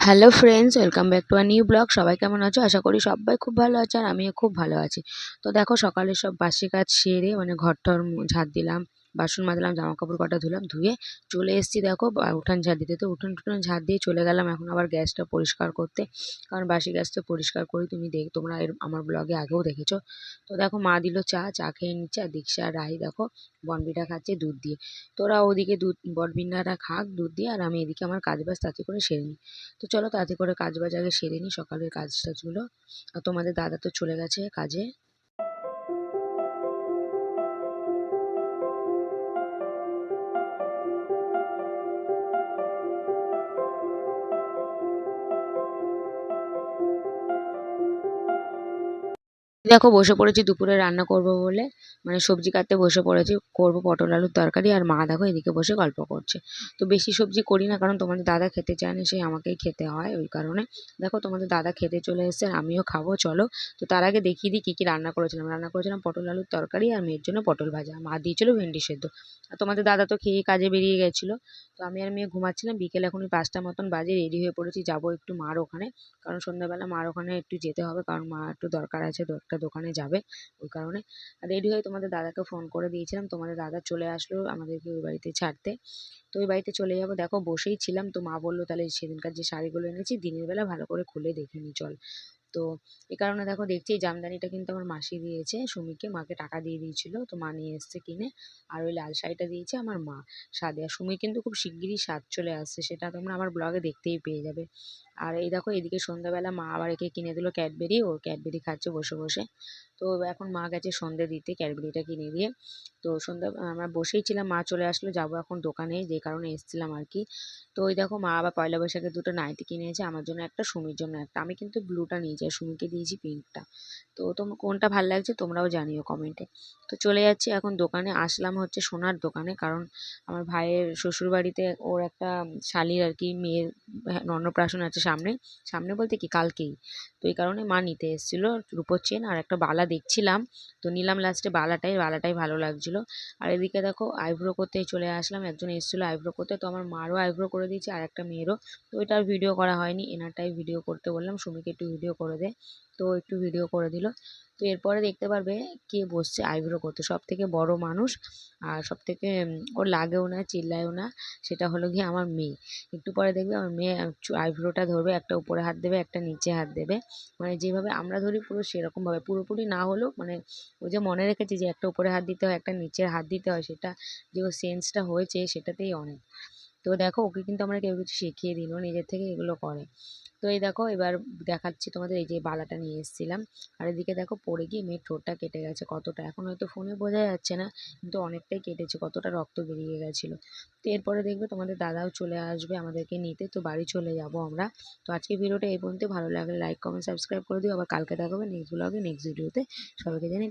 Hello friends welcome back to our new blog সবাই কেমন আছো? আশা করি সবাই খুব ভালো আছে আর আমিও খুব ভালো আছি। তো দেখো, সকালে সব বাসি কাজ সেরে মানে ঘর টর ঝাড় দিলাম। বাসন মাজলাম জামা কাপড় কটা ধুলাম, ধুয়ে চলে এসেছি দেখো উঠান ঝাড় দিতে। তো উঠান টুঠান ঝাড় দিয়ে চলে গেলাম, এখন আবার গ্যাসটা পরিষ্কার করতে। কারণ বাসি গ্যাসটা পরিষ্কার করি, তুমি দেখ, তোমরা এর, আমার ব্লগে আগেও দেখেছ। তো দেখো, মা দিল চা চা খেয়ে নিচ্ছে, আর দীক্ষা আর রাহি দেখো, বনবিটা খাচ্ছে দুধ দিয়ে। তোরা ওদিকে দুধ বনবিনারা খাক দুধ দিয়ে, আর আমি এদিকে আমার কাজ বাজ তাতে করে সেরে নিই। তো চলো তাতে করে কাজ বাজ আগে সেরে নিই, সকালের কাজ টাজগুলো আর তোমাদের দাদা তো চলে গেছে কাজে। দেখো বসে পড়েছি দুপুরে রান্না করব বলে। মানে সবজি কাটতে বসে পড়েছি, করব পটল আলুর তরকারি আর মা দেখো এদিকে বসে গল্প করছে। তো বেশি সবজি করি না কারণ তোমাদের দাদা খেতে চায় না সেই আমাকেই খেতে হয় ওই কারণে। দেখো তোমাদের দাদা খেতে চলে এসেছে আর আমিও খাব, চলো। তো তার আগে দেখিয়ে দিই কী কী রান্না করেছিলাম। রান্না করেছিলাম পটল আলুর তরকারি আর মেয়ের জন্য পটল ভাজা। মা দিয়েছিল ভেন্ডি সেদ্ধ। আর তোমাদের দাদা তো খেয়ে কাজে বেরিয়ে গেছিল। তো আমি আর মেয়ে ঘুমাচ্ছিলাম, বিকেল এখন ওই পাঁচটা মতন বাজে, রেডি হয়ে পড়েছি। যাব একটু মার ওখানে, কারণ সন্ধ্যাবেলা মার ওখানে একটু যেতে হবে, কারণ মা একটু দরকার আছে তো একটা দোকানে যাবে ওই কারণে। রেডি হয়ে তোমাদের দাদাকে ফোন করে দিয়েছিলাম। তোমাদের দাদা চলে আসলো আমাদেরকে ওই বাড়িতে ছাড়তে। তো ওই বাড়িতে চলে যাব। দেখো বসেই ছিলাম। তো মা বলল, তাহলে সেদিনকার যে শাড়িগুলো এনেছি, দিনের বেলা ভালো করে খুলে দেখে নি, চল। তো এই কারণে দেখো দেখছি জামদানিটা কিন্তু আমার মাসি দিয়েছে সুমিকে মাকে টাকা দিয়ে দিয়েছিল। তো মা নিয়ে এসছে কিনে। আর ওই লাল শাড়িটা দিয়েছে আমার মা সাদে। আর সুমি কিন্তু খুব শিগগিরই স্বাদ চলে আসছে। সেটা তোমরা আমার ব্লগে দেখতেই পেয়ে যাবে। আর এই দেখো এদিকে সন্ধ্যাবেলা মা আবার একে কিনে দিল ক্যাডবেরি, ও ক্যাডবেরি খাচ্ছে বসে বসে। তো এখন মা গেছে সন্ধে দিতে ক্যাডবেরিটা কিনে দিয়ে। তো সন্ধ্যা, আমরা বসেই ছিলাম, মা চলে আসলো, যাব এখন দোকানে, যে কারণে এসেছিলাম আর কি। তো ওই দেখো মা আবার পয়লা বৈশাখে দুটো নাইটি কিনে কিনেছে, আমার জন্য একটা, সুমির জন্য একটা। আমি কিন্তু ব্লুটা নিয়েছি আর সুমিকে দিয়েছি পিঙ্কটা তো তোমার কোনটা ভালো লাগছে তোমরাও জানিও কমেন্টে তো চলে যাচ্ছি এখন দোকানে, আসলাম হচ্ছে সোনার দোকানে, কারণ আমার ভাইয়ের শ্বশুরবাড়িতে ওর একটা শালির আর কি মেয়ের অন্নপ্রাশন আছে সামনে। সামনে বলতে কি, কালকেই। তো এই কারণে মা নিতে এসেছিল রূপোর চেন আর একটা বালা দেখছিলাম। তো নিলাম লাস্টে বালাটাই বালাটাই ভালো লাগছিল। আর এদিকে দেখো আইব্রো করতে চলে আসলাম, একজন এসেছিল আইব্রো করতে। তো আমার মারও আইব্রো করে দিয়েছে আর একটা মেয়েরও। তো ওইটা আর ভিডিও করা হয়নি, এনারটাই ভিডিও করতে বললাম। সুমিকে একটু ভিডিও করে দে। তো একটু ভিডিও করে দিল। তো এরপরে দেখতে পারবে কে বসছে। আইব্রো করতে। সব থেকে বড় মানুষ আর সব থেকে ওর লাগেও না, চিল্লায়ও না, সেটা হলো গিয়ে আমার মেয়ে। একটু পরে দেখবে আমার মেয়ে আইব্রোটা ধরবে, একটা উপরে হাত দেবে, একটা নিচে হাত দেবে। মানে যেভাবে আমরা ধরি পুরো সেরকমভাবে। পুরোপুরি না হলেও মানে ও যে মনে রেখেছে যে একটা উপরে হাত দিতে হয়, একটা নিচের হাত দিতে হয়, সেটা যে ওর সেন্সটা হয়েছে সেটাতেই অনেক। তো দেখো, ওকে কিন্তু আমরা কেউ কিছু শিখিয়ে দিই ও নিজের থেকে এগুলো করে। তো এই দেখো এবার দেখাচ্ছি তোমাদের এই যে বালাটা নিয়ে এসেছিলাম। আর এদিকে দেখো পড়ে গিয়ে মেয়ের ঠোঁটটা কেটে গেছে কতটা। এখন হয়তো ফোনে বোঝা যাচ্ছে না, কিন্তু অনেকটাই কেটেছে, কতটা রক্ত বেরিয়ে গেছিল। তো এরপরে দেখবে তোমাদের দাদাও চলে আসবে আমাদেরকে নিতে, তো বাড়ি চলে যাব আমরা। তো আজকে ভিডিওটা এই পর্যন্ত ভালো লাগলে লাইক কমেন্ট সাবস্ক্রাইব করে দিও। আবার কালকে দেখাবে নেক্সট ব্লগে নেক্সট ভিডিওতে সবাইকে জানি